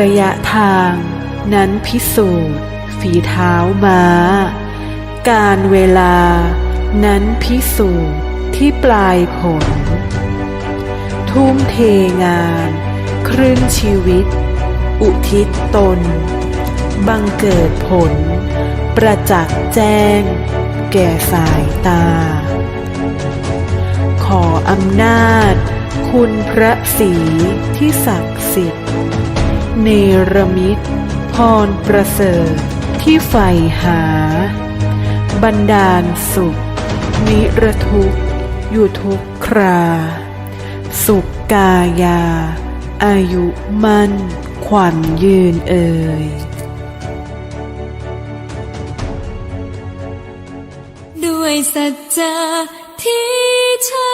ระยะทางนั้นพิสูจน์ ฝีเท้าม้า การเวลานั้นพิสูจน์ที่ปลายผล ทุ่มเทงาน ครึ่งชีวิต อุทิศตน บังเกิดผล ประจักษ์แจ้ง แก่สายตา ขออำนาจ คุณพระศรีที่ศักดิ์สิทธิ์ เนรมิต พรประเสริฐที่ใฝ่หา บันดาลสุข นิรทุกอยู่ทุกครา สุขกายา อายุมั่นขวัญยืนเอ่ยด้วยสัจจะที่ฉัน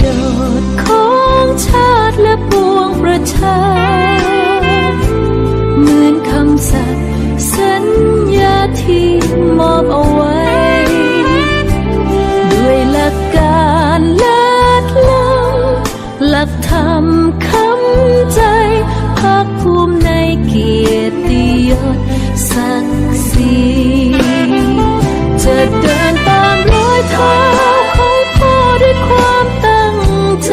ย ยศศักดิ์ศรีจะเดินตามรอยเท้าของพ่อด้วยความตั้งใจ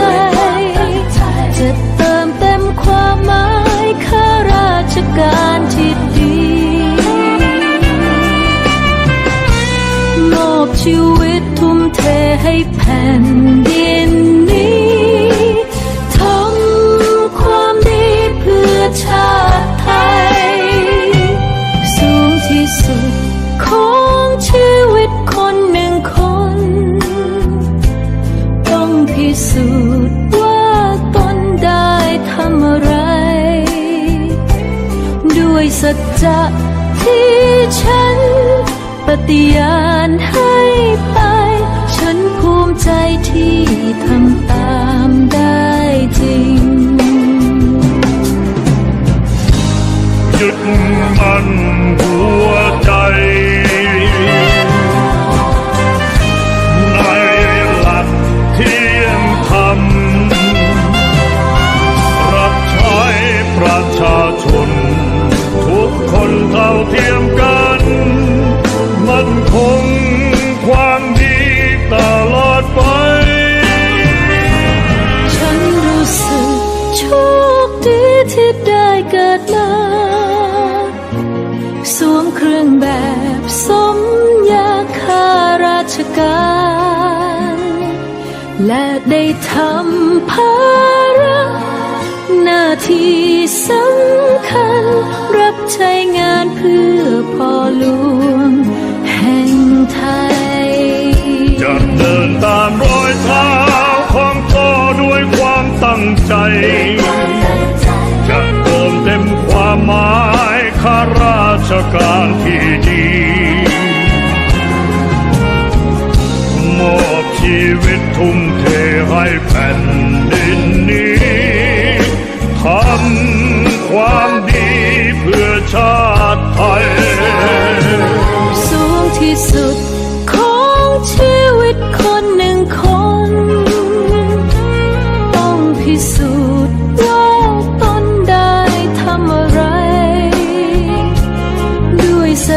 จะเติมเต็มความหมายข้าราชการที่ดีมอบชีวิตทุ่มเทให้แผ่น ที่สุดของชีวิตคนหนึ่งคน ต้องพิสูจน์ว่าตนได้ทำอะไร ด้วยสัจจะที่ฉัน ปฏิญาณให้ไป ฉันภูมิใจที่ทำตา เทียมกัน มันคงความดีตลอดไป ฉันรู้สึกโชคดีที่ได้เกิดมาสวมเครื่องแบบสมยาข้าราชการ และได้ทำภาระ หน้าที่สำคัญ รับใช้งานเพื่อพ่อหลวง แห่งไทยจะเดินตามรอยเท้าของพ่อด้วยความตั้งใจ จะเติมเต็มความหมายข้าราชการที่ดีมอบชีวิตทุ่มเทให้แผ่นดิน